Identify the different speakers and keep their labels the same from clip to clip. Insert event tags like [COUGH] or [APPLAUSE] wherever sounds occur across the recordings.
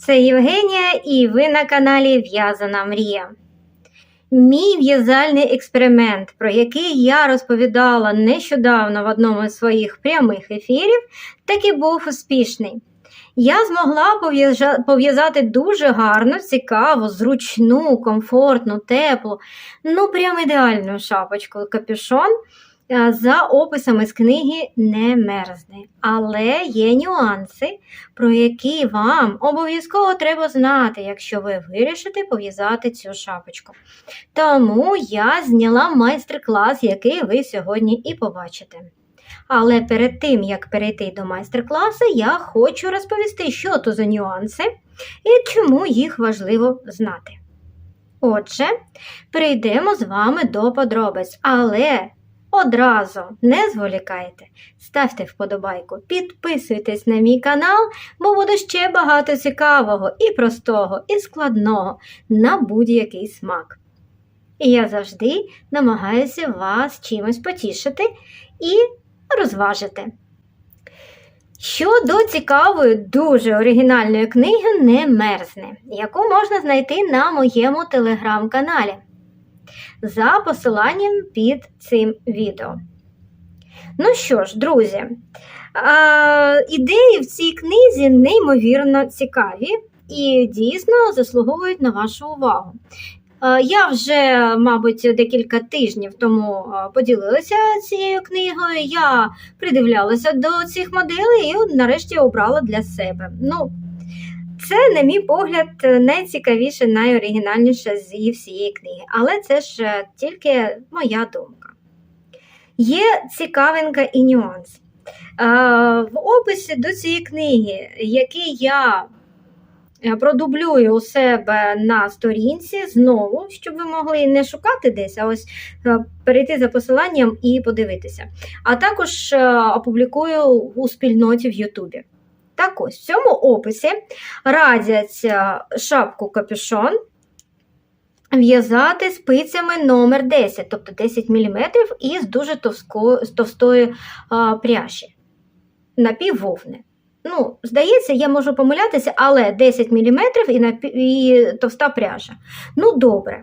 Speaker 1: Це Євгенія, і ви на каналі В'язана Мрія. Мій в'язальний експеримент, про який я розповідала нещодавно в одному з своїх прямих ефірів, таки був успішний. Я змогла пов'язати дуже гарну, цікаву, зручну, комфортну, теплу, ну прям ідеальну шапочку капюшон за описами з книги Не мерзне. Але є нюанси, про які вам обов'язково треба знати, якщо ви вирішите пов'язати цю шапочку. Тому я зняла майстер-клас, який ви сьогодні і побачите. Але перед тим, як перейти до майстер-класу, я хочу розповісти, що то за нюанси і чому їх важливо знати. Отже, перейдемо з вами до подробиць, але одразу не зволікайте, ставте вподобайку, підписуйтесь на мій канал, бо буде ще багато цікавого і простого, і складного на будь-який смак. І я завжди намагаюся вас чимось потішити і розважити. Щодо цікавої, дуже оригінальної книги Не мерзне, яку можна знайти на моєму телеграм-каналі за посиланням під цим відео. Ну що ж, друзі, ідеї в цій книзі неймовірно цікаві і дійсно заслуговують на вашу увагу. Я вже, мабуть, декілька тижнів тому поділилася цією книгою. Я придивлялася до цих моделей і нарешті обрала для себе. Ну, це, на мій погляд, найцікавіше, найоригінальніше зі всієї книги. Але це ж е, тільки моя думка. Є цікавинка і нюанс. Е, В описі до цієї книги, який я е, продублюю у себе на сторінці знову, щоб ви могли не шукати десь, а ось е, перейти за посиланням і подивитися. А також е, опублікую у спільноті в Ютубі. Так ось, в цьому описі радять шапку капюшон в'язати спицями номер 10, тобто 10 мм із дуже товстої пряжі напіввовни. Ну, здається, я можу помилятися, але 10 мм і, напі... і товста пряжа. Ну, добре.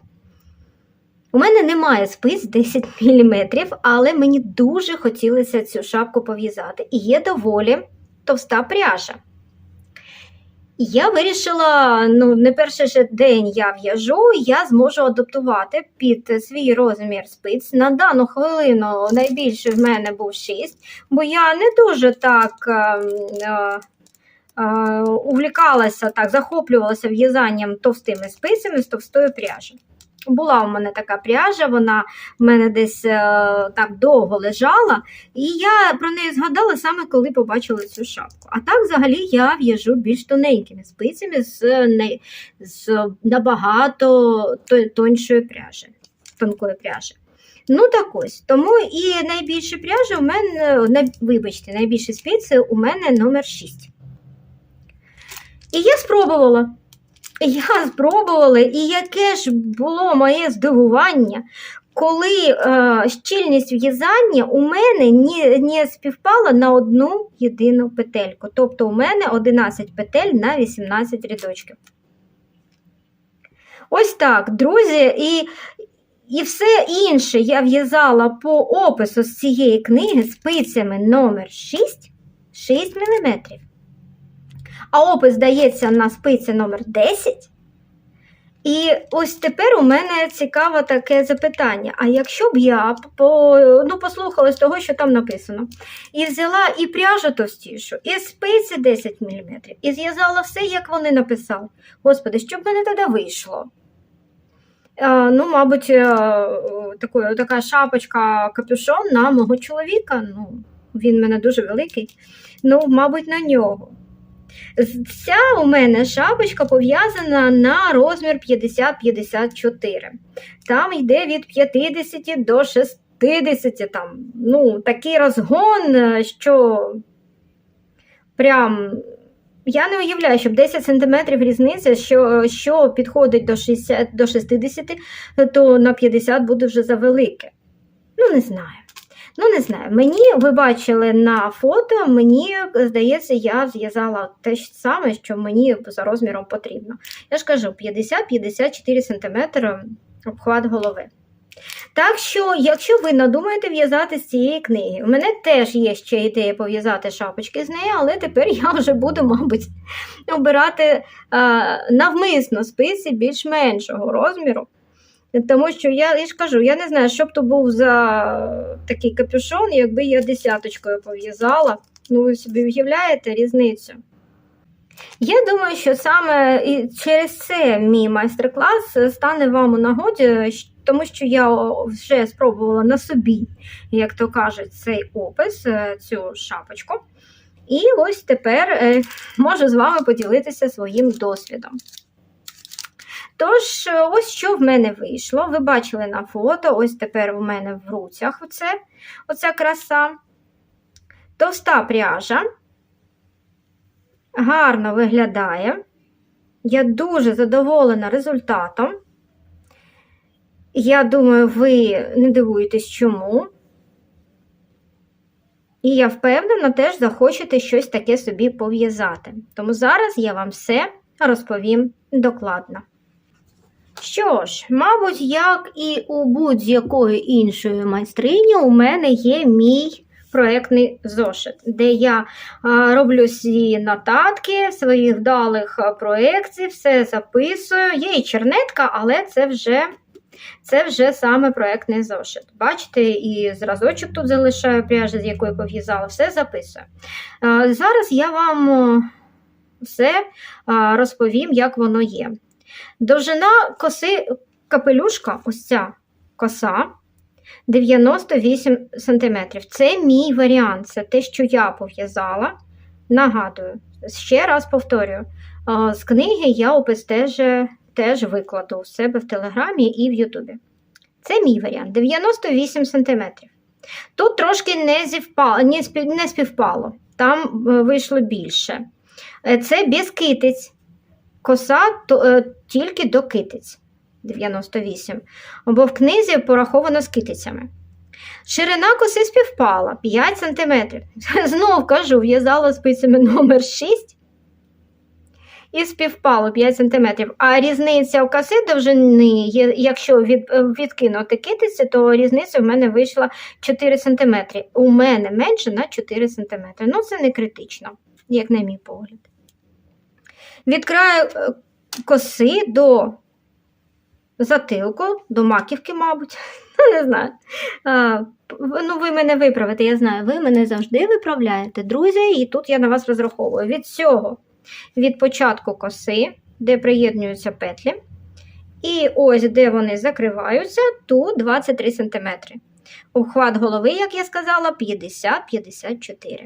Speaker 1: У мене немає спиць 10 мм, але мені дуже хотілося цю шапку пов'язати. І є доволі товста пряжа. Я вирішила, ну, не перший же день я в'яжу, я зможу адаптувати під свій розмір спиць. На дану хвилину найбільше в мене був 6, бо я не дуже так е, е, е, увлікалася, так, захоплювалася в'язанням товстими спицями з товстої пряжі. Була у мене така пряжа, вона в мене десь е, так довго лежала, і я про неї згадала саме коли побачила цю шапку. А так, взагалі, я в'яжу більш тоненькими спицями з, не, з набагато то- тоншої пряжі, тонкої пряжі. Ну так ось, тому і найбільше пряжа у мене, най, вибачте, найбільші спиці у мене номер 6. І я спробувала. Я спробувала, і яке ж було моє здивування, коли е, щільність в'язання у мене не, не співпала на одну єдину петельку. Тобто у мене 11 петель на 18 рядочків. Ось так, друзі, і, і все інше я в'язала по опису з цієї книги спицями номер 6, 6 мм а опис дається на спиці номер 10. І ось тепер у мене цікаве таке запитання: а якщо б я по, ну, послухала з того, що там написано, і взяла і пряжу товстішу, і спиці 10 мм, і зв'язала все, як вони написали. Господи, що б мене тоді вийшло? Е, ну, мабуть, е, такою, така шапочка капюшон на мого чоловіка. Ну, він в мене дуже великий. Ну, мабуть, на нього. Вся у мене шапочка пов'язана на розмір 50-54. Там йде від 50 до 60. Там, ну, такий розгон, е, що прям. Я не уявляю, щоб 10 см різниця, що, що підходить до 60, до 60, то на 50 буде вже завелике. Ну, не знаю. Ну, не знаю. Мені, ви бачили на фото, мені здається, я зв'язала те ж саме, що мені за розміром потрібно. Я ж кажу, 50-54 см обхват голови. Так що, якщо ви надумаєте в'язати з цієї книги, у мене теж є ще ідея пов'язати шапочки з неї, але тепер я вже буду, мабуть, обирати а, навмисно спиці більш-меншого розміру. Тому що я, я ж кажу, я не знаю, що б то був за такий капюшон, якби я десяточкою пов'язала. Ну, ви собі уявляєте різницю? Я думаю, що саме через це мій майстер-клас стане вам у нагоді, тому що я вже спробувала на собі, як то кажуть, цей опис, е, цю шапочку. І ось тепер е, можу з вами поділитися своїм досвідом. Тож, е, ось що в мене вийшло. Ви бачили на фото, ось тепер у мене в руцях оце, оця краса. Товста пряжа. Гарно виглядає. Я дуже задоволена результатом. Я думаю, ви не дивуєтесь чому. І я впевнена, теж захочете щось таке собі пов'язати. Тому зараз я вам все розповім докладно. Що ж, мабуть, як і у будь-якої іншої майстрині, у мене є мій проєктний зошит, де я роблю свої нотатки, своїх вдалих проєктів, все записую. Є і чернетка, але це вже, це вже саме проєктний зошит. Бачите, і зразочок тут залишаю пряжі, з якої пов'язала, все записую. Зараз я вам все розповім, як воно є. Довжина коси капелюшка, ось ця коса, 98 см. Це мій варіант, це те, що я пов'язала. Нагадую, ще раз повторюю, з книги я опис теж, теж викладу у себе в Телеграмі і в Ютубі. Це мій варіант 98 см. Тут трошки не, зівпало, не, співпало, там е, вийшло більше. Е, Це без китиць. Коса то, е, тільки до китиць 98, бо в книзі пораховано з китицями. Ширина коси співпала 5 см. [LAUGHS] Знов кажу, в'язала спицями номер 6 і співпало 5 см. А різниця в коси довжини, якщо е, відкинути китиці, то різниця в мене вийшла 4 см. У мене менше на 4 см. Ну, це не критично, як на мій погляд. Від краю е, коси до затилку, до маківки, мабуть. [LAUGHS] Ну, не знаю. Ну, ви мене виправите, я знаю, ви мене завжди виправляєте, друзі, і тут я на вас розраховую. Від цього, від початку коси, де приєднуються петлі, і ось де вони закриваються, тут 23 см. Обхват голови, як я сказала, 50-54.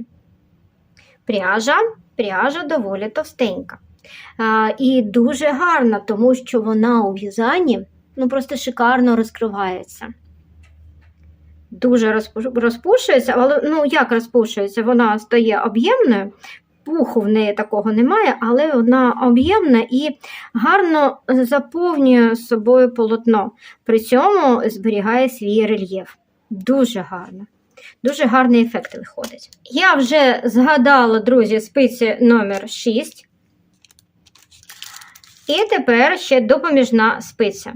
Speaker 1: Пряжа, пряжа доволі товстенька. І дуже гарна, тому що вона у в'язанні ну, просто шикарно розкривається. Дуже розпушується, але ну як розпушується? Вона стає об'ємною, пуху в неї такого немає, але вона об'ємна і гарно заповнює собою полотно. При цьому зберігає свій рельєф. Дуже гарно. Дуже гарний ефект виходить. Я вже згадала, друзі, спиці номер 6. І тепер ще допоміжна спиця.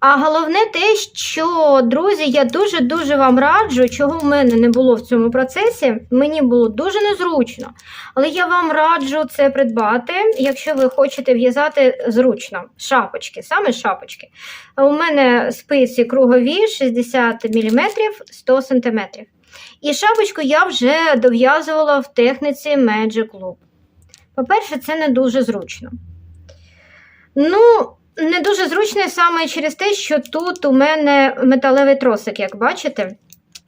Speaker 1: А головне те, що, друзі, я дуже-дуже вам раджу, чого в мене не було в цьому процесі. Мені було дуже незручно. Але я вам раджу це придбати, якщо ви хочете в'язати зручно шапочки, саме шапочки. У мене спиці кругові 60 мм 100 см. І шапочку я вже дов'язувала в техніці Magic Loop. По-перше, це не дуже зручно. Ну, не дуже зручно саме через те, що тут у мене металевий тросик, як бачите.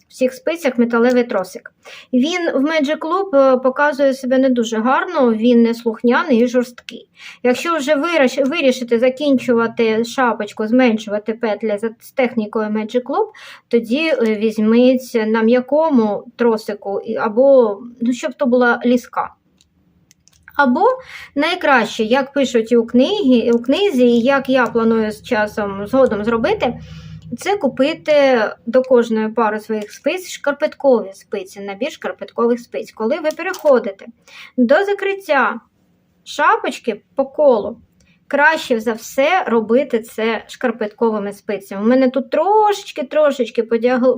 Speaker 1: всіх спицях металевий тросик. Він в Magic Club е, показує себе не дуже гарно, він не слухняний і жорсткий. Якщо вже виріш- вирішите закінчувати шапочку, зменшувати петлі з технікою Magic Club, тоді е, візьміть на м'якому тросику або ну, щоб то була ліска. Або найкраще, як пишуть у, книгі, у книзі, і як я планую з часом згодом зробити, це купити до кожної пари своїх спиць шкарпеткові спиці, набір шкарпеткових спиць. Коли ви переходите до закриття шапочки по колу, краще за все робити це шкарпетковими спицями. У мене тут трошечки-трошечки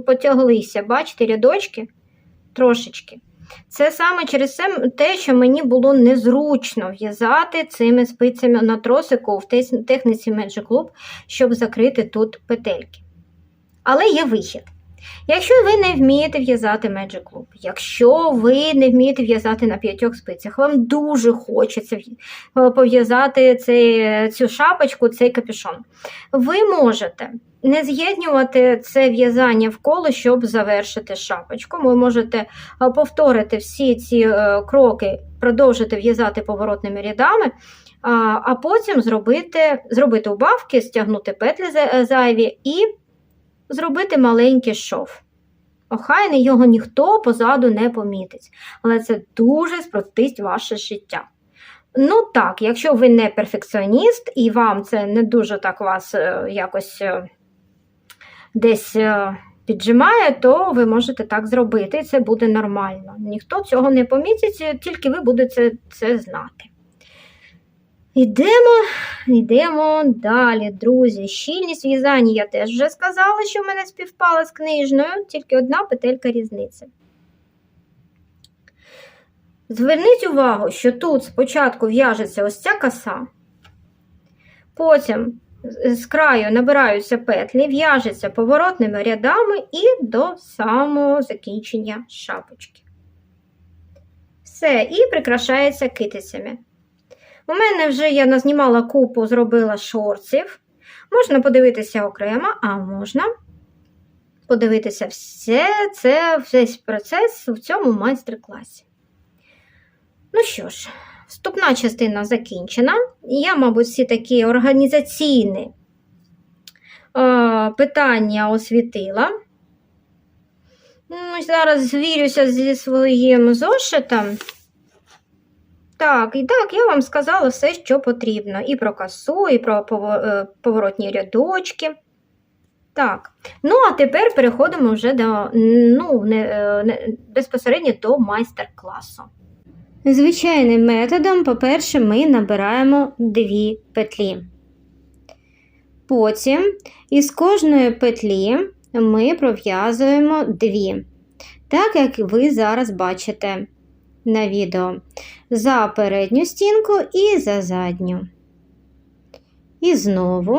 Speaker 1: потяглися, бачите, рядочки? Трошечки. Це саме через те, що мені було незручно в'язати цими спицями на тросику в техніці Magic Club, щоб закрити тут петельки. Але є вихід. Якщо ви не вмієте в'язати Magic Club, якщо ви не вмієте в'язати на п'ятьох спицях, вам дуже хочеться е, пов'язати цей, цю шапочку, цей капюшон, ви можете не з'єднувати це в'язання в коло, щоб завершити шапочку. Ви можете е, повторити всі ці е, кроки, продовжити в'язати поворотними рядами, а, потім зробити, зробити убавки, стягнути петлі е, зайві і зробити маленький шов. Охайний його ніхто позаду не помітить, але це дуже спростить ваше життя. Ну так, якщо ви не перфекціоніст і вам це не дуже так вас е, якось е, десь е, піджимає, то ви можете так зробити, і це буде нормально. Ніхто цього не помітить, тільки ви будете це знати. Йдемо, йдемо далі, друзі. Щільність в'язання я теж вже сказала, що в мене співпала з книжною, тільки одна петелька різниці. Зверніть увагу, що тут спочатку в'яжеться ось ця коса, потім з краю набираються петлі, в'яжеться поворотними рядами і до самого закінчення шапочки. Все, і прикрашається китицями. У мене вже я назнімала купу, зробила шорців. Можна подивитися окремо, а можна подивитися все це, весь процес в цьому майстер-класі. Ну що ж, вступна частина закінчена. Я, мабуть, всі такі організаційні е, питання освітила. Ну, зараз звірюся зі своїм зошитом. Так, і так, я вам сказала все, що потрібно. І про косу, і про е, поворотні рядочки. Так. Ну, а тепер переходимо вже до ну, не, е, не, безпосередньо до майстер-класу. Звичайним методом, по-перше, ми набираємо дві петлі. Потім із кожної петлі ми пров'язуємо дві, так як ви зараз бачите на відео. За передню стінку і за задню. І знову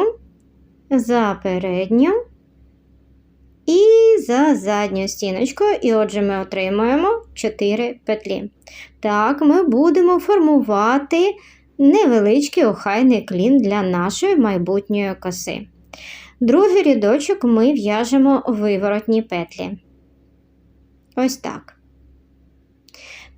Speaker 1: за передню і за задню стіночку. І отже, ми отримуємо 4 петлі. Так, ми будемо формувати невеличкий охайний клін для нашої майбутньої коси. Другий рядочок ми в'яжемо виворотні петлі. Ось так.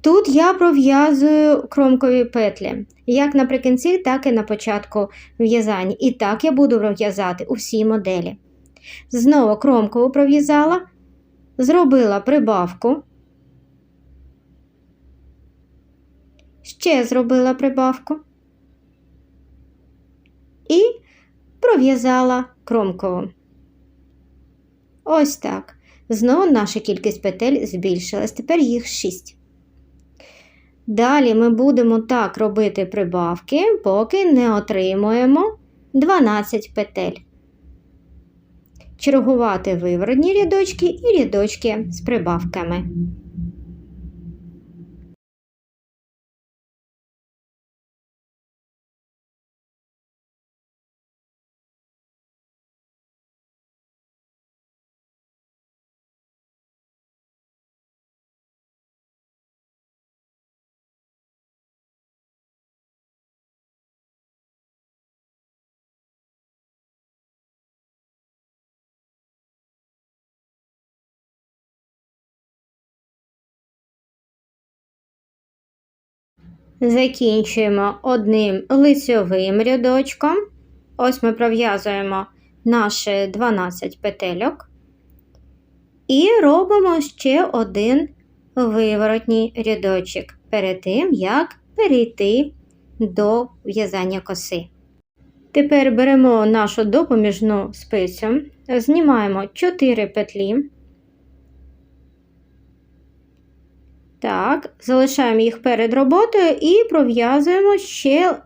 Speaker 1: Тут я пров'язую кромкові петлі, як наприкінці, так і на початку в'язання. І так я буду пров'язати у всій моделі. Знову кромкову пров'язала, зробила прибавку, ще зробила прибавку і пров'язала кромкову. Ось так. Знову наша кількість петель збільшилась. Тепер їх 6. Далі ми будемо так робити прибавки, поки не отримуємо 12 петель. Чергувати виворотні рядочки і рядочки з прибавками. Закінчуємо одним лицьовим рядочком. Ось ми пров'язуємо наші 12 петельок. І робимо ще один виворотній рядочок перед тим, як перейти до в'язання коси. Тепер беремо нашу допоміжну спицю, знімаємо 4 петлі. Так, залишаємо їх перед роботою і пров'язуємо ще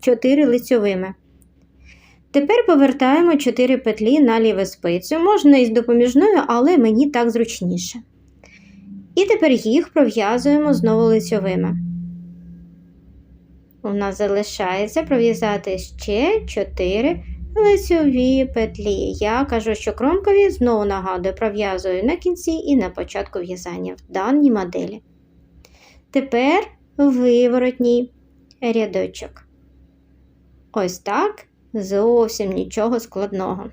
Speaker 1: 4 лицьовими. Тепер повертаємо 4 петлі на ліву спицю. Можна із допоміжною, але мені так зручніше. І тепер їх пров'язуємо знову лицьовими. У нас залишається пров'язати ще 4 лицьові петлі. Я кажу, що кромкові знову нагадую, пров'язую на кінці і на початку в'язання в даній моделі. Тепер виворотній рядочок. Ось так, зовсім нічого складного.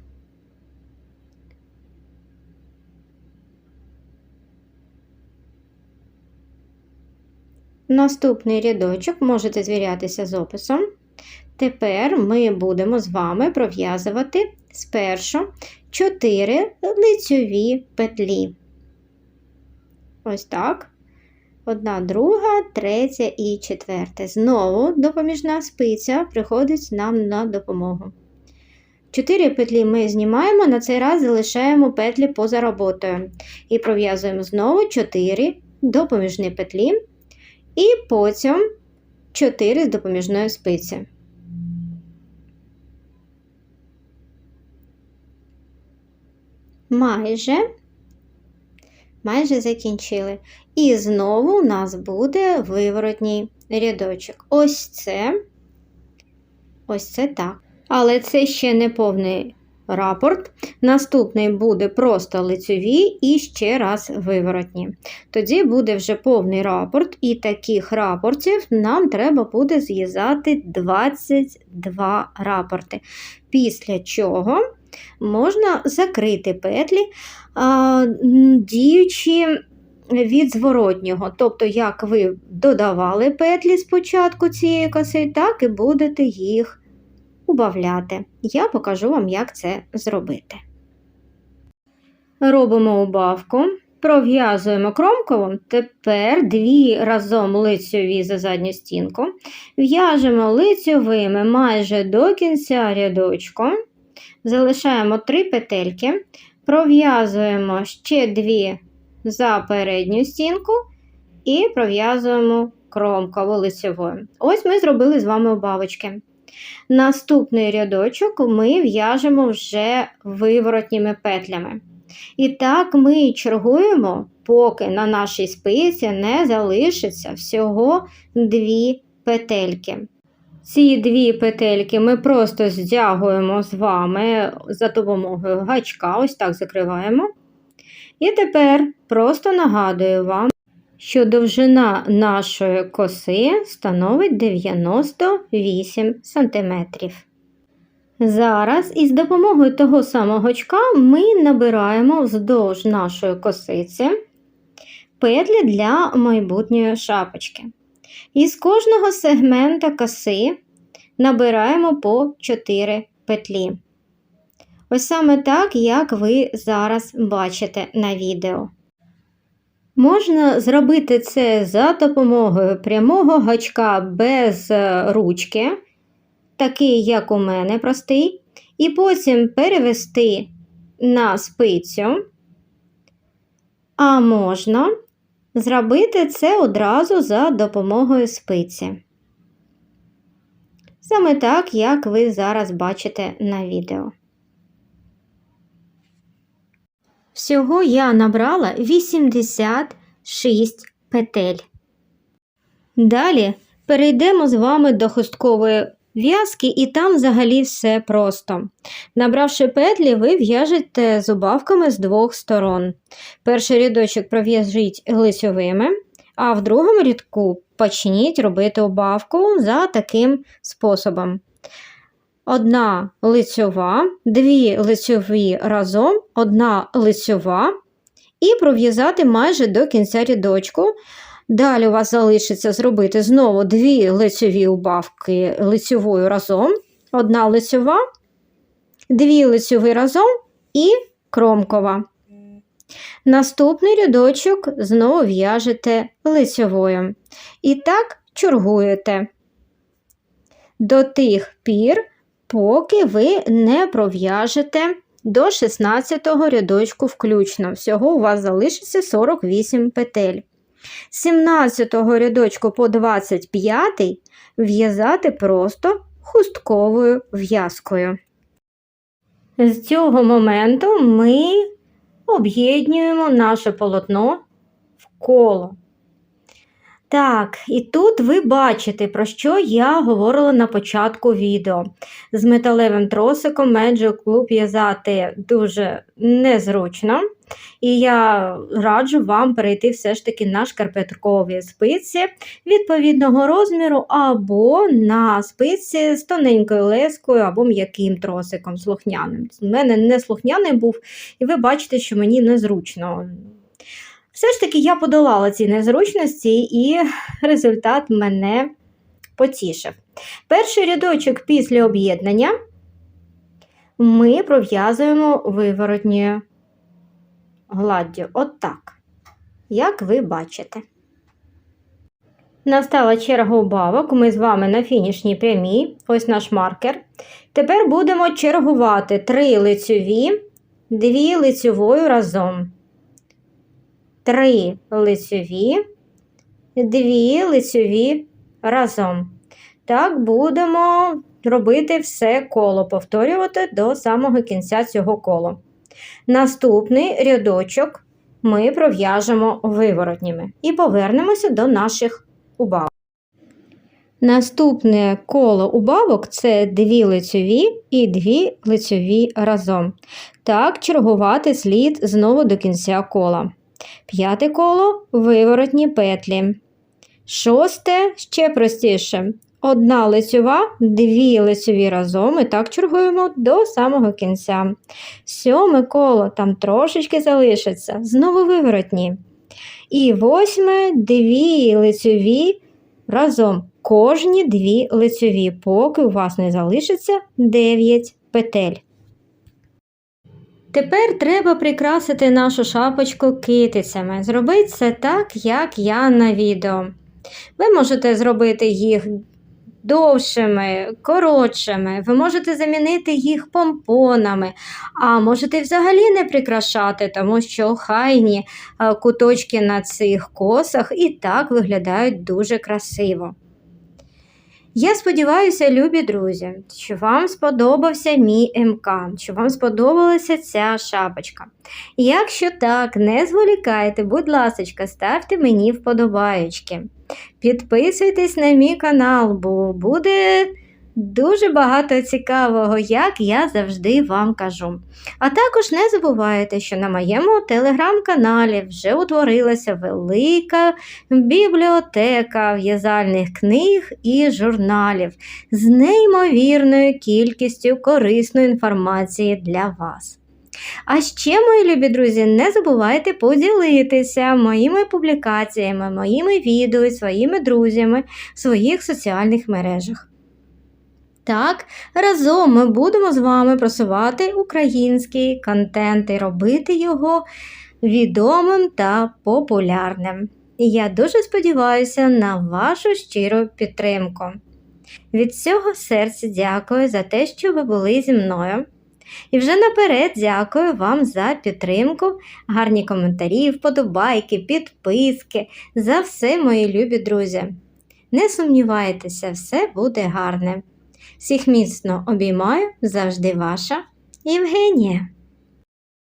Speaker 1: Наступний рядочок можете звірятися з описом. Тепер ми будемо з вами пров'язувати спершу 4 лицьові петлі. Ось так. Одна, друга, третя і четверта. Знову допоміжна спиця приходить нам на допомогу. Чотири петлі ми знімаємо, на цей раз залишаємо петлі поза роботою. І пров'язуємо знову 4 допоміжні петлі. І потім 4 з допоміжної спиці. Майже майже закінчили. І знову у нас буде виворотній рядочок. Ось це, ось це так. Але це ще не повний рапорт. Наступний буде просто лицьові і ще раз виворотні. Тоді буде вже повний рапорт, і таких рапортів нам треба буде зв'язати 22 рапорти. Після чого можна закрити петлі, діючи від зворотнього. Тобто, як ви додавали петлі спочатку цієї коси, так і будете їх убавляти. Я покажу вам, як це зробити. Робимо убавку, пров'язуємо кромкову, тепер дві разом лицьові за задню стінку, в'яжемо лицьовими майже до кінця рядочку, залишаємо три петельки, пров'язуємо ще дві за передню стінку і пров'язуємо кромково лицьовою. Ось ми зробили з вами убавочки. Наступний рядочок ми в'яжемо вже виворотніми петлями. І так ми чергуємо, поки на нашій спиці не залишиться всього дві петельки. Ці дві петельки ми просто здягуємо з вами за допомогою гачка, ось так закриваємо. І тепер просто нагадую вам, що довжина нашої коси становить 98 см. Зараз із допомогою того самого гачка ми набираємо вздовж нашої косиці петлі для майбутньої шапочки. Із кожного сегмента коси набираємо по 4 петлі. Ось саме так, як ви зараз бачите на відео. Можна зробити це за допомогою прямого гачка без ручки, такий, як у мене простий, і потім перевести на спицю, а можна зробити це одразу за допомогою спиці. Саме так, як ви зараз бачите на відео. Всього я набрала 86 петель. Далі перейдемо з вами до хусткової в'язки, і там взагалі все просто. Набравши петлі, ви в'яжете зубавками з двох сторон. Перший рядочок пров'яжіть лицьовими, а в другому рядку почніть робити убавку за таким способом. Одна лицьова, дві лицьові разом, одна лицьова, і пров'язати майже до кінця рядочку, Далі у вас залишиться зробити знову дві лицьові убавки лицьовою разом, одна лицьова, дві лицьові разом і кромкова. Наступний рядочок знову в'яжете лицьовою. І так чергуєте до тих пір, поки ви не пров'яжете до 16 рядочку включно. Всього у вас залишиться 48 петель. З 17 рядочку по 25 в'язати просто хустковою в'язкою. З цього моменту ми об'єднуємо наше полотно в коло. Так, і тут ви бачите, про що я говорила на початку відео. З металевим тросиком Magic Club в'язати дуже незручно. І я раджу вам перейти все ж таки на шкарпеткові спиці відповідного розміру, або на спиці з тоненькою лескою, або м'яким тросиком слухняним. У мене не слухняний був, і ви бачите, що мені незручно. Все ж таки я подолала ці незручності, і результат мене потішив. Перший рядочок після об'єднання ми пров'язуємо виворотньою гладдю. Отак, як ви бачите. Настала черга убавок. Ми з вами на фінішній прямій. Ось наш маркер. Тепер будемо чергувати три лицьові, дві лицьовою разом. Три лицьові, дві лицьові разом. Так будемо робити все коло, повторювати до самого кінця цього кола. Наступний рядочок ми пров'яжемо виворотніми і повернемося до наших убавок. Наступне коло убавок це дві лицьові і дві лицьові разом. Так, чергувати слід знову до кінця кола. П'яте коло виворотні петлі. Шосте ще простіше. Одна лицьова, дві лицьові разом і так чергуємо до самого кінця. Сьоме коло там трошечки залишиться, знову виворотні. І восьме дві лицьові разом. Кожні дві лицьові, поки у вас не залишиться 9 петель. Тепер треба прикрасити нашу шапочку китицями. Зробіть це так, як я на відео. Ви можете зробити їх довшими, коротшими, ви можете замінити їх помпонами, а можете взагалі не прикрашати, тому що хайні е, куточки на цих косах і так виглядають дуже красиво. Я сподіваюся, любі друзі, що вам сподобався мій МК, що вам сподобалася ця шапочка. Якщо так, не зволікайте, будь ласка, ставте мені вподобаючки. Підписуйтесь на мій канал, бо буде дуже багато цікавого, як я завжди вам кажу. А також не забувайте, що на моєму телеграм-каналі вже утворилася велика бібліотека в'язальних книг і журналів з неймовірною кількістю корисної інформації для вас. А ще, мої любі друзі, не забувайте поділитися моїми публікаціями, моїми відео своїми друзями в своїх соціальних мережах. Так, разом ми будемо з вами просувати український контент і робити його відомим та популярним. Я дуже сподіваюся на вашу щиру підтримку. Від всього серця дякую за те, що ви були зі мною. І вже наперед дякую вам за підтримку, гарні коментарі, вподобайки, підписки, за все, мої любі друзі. Не сумнівайтеся, все буде гарне. Всіх міцно обіймаю завжди ваша Євгенія.